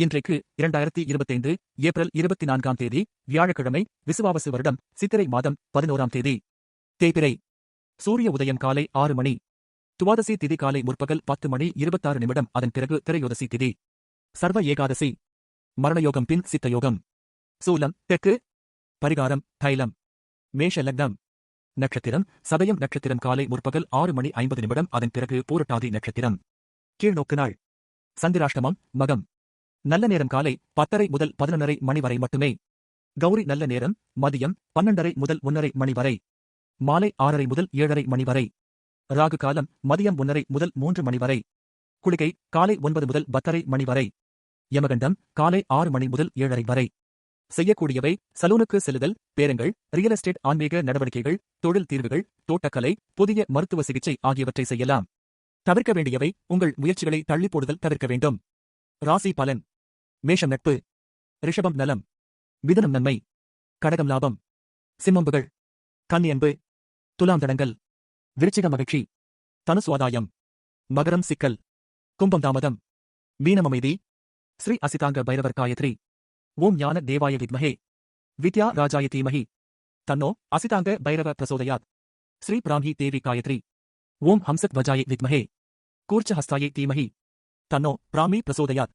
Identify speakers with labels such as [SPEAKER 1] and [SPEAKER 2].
[SPEAKER 1] இன்றைக்கு இரண்டாயிரத்தி இருபத்தைந்து ஏப்ரல் இருபத்தி நான்காம் தேதி வியாழக்கிழமை விசுவாவசு வருடம் சித்திரை மாதம் பதினோராம் தேதி. தேய்பிறை சூரிய உதயம் காலை ஆறு மணி. துவாதசி திதி காலை முற்பகல் பத்து மணி இருபத்தாறு நிமிடம் அதன் பிறகு திரையோதசி திதி. சர்வ ஏகாதசி. மரணயோகம் பின் சித்தயோகம். சூலம் தெற்கு. பரிகாரம் தைலம். மேஷ லக்னம். நட்சத்திரம் சதயம் நட்சத்திரம் காலை முற்பகல் ஆறு மணி ஐம்பது நிமிடம் அதன் பிறகு பூரட்டாதி நட்சத்திரம். கீழ்நோக்கு நாள். சந்திராஷ்டமம் மகம். நல்ல நேரம் காலை பத்தரை முதல் பதினொன்றரை மணி வரை மட்டுமே. கௌரி நல்ல நேரம். மதியம் பன்னெண்டரை முதல் ஒன்னரை மணி வரை. மாலை ஆறரை முதல் ஏழரை மணி வரை. ராகு காலம் மதியம் ஒன்னரை முதல் மூன்று மணி வரை. குளிகை காலை ஒன்பது முதல் பத்தரை மணி வரை. யமகண்டம் காலை ஆறு மணி முதல் ஏழரை வரை. செய்யக்கூடியவை சலூனுக்கு செல்லுதல் பேரங்கள் ரியல் எஸ்டேட் ஆன்மீக நடவடிக்கைகள் தொழில் தீர்வுகள் தோட்டக்கலை புதிய மருத்துவ சிகிச்சை ஆகியவற்றை செய்யலாம். தவிர்க்க வேண்டியவை உங்கள் முயற்சிகளை தள்ளி போடுதல் தவிர்க்க வேண்டும். ராசி பலன். மேஷம் நட்பு ரிஷபம் நலம் மிதனம் நன்மை கடகம் லாபம் சிம்மம்புகள் கண்ணியன்பு துலாம் தடங்கள் விருச்சிக மகிழ்ச்சி தனுசுவாதாயம் மகரம் சிக்கல் கும்பம் தாமதம் மீனம் அமைதி ஸ்ரீ அசிதாங்க பைரவர் காயத்ரி ஓம் ஞான தேவாய வித்மஹே வித்யா ராஜாய தீமஹி தன்னோ அசிதாங்க பைரவ பிரசோதயாத் ஸ்ரீ பிராமி தேவி காயத்ரி ஓம் ஹம்சத் வஜாய வித்மஹே கூர்ச்ச ஹஸ்தாயை தீமஹி தன்னோ பிராமி பிரசோதயாத்.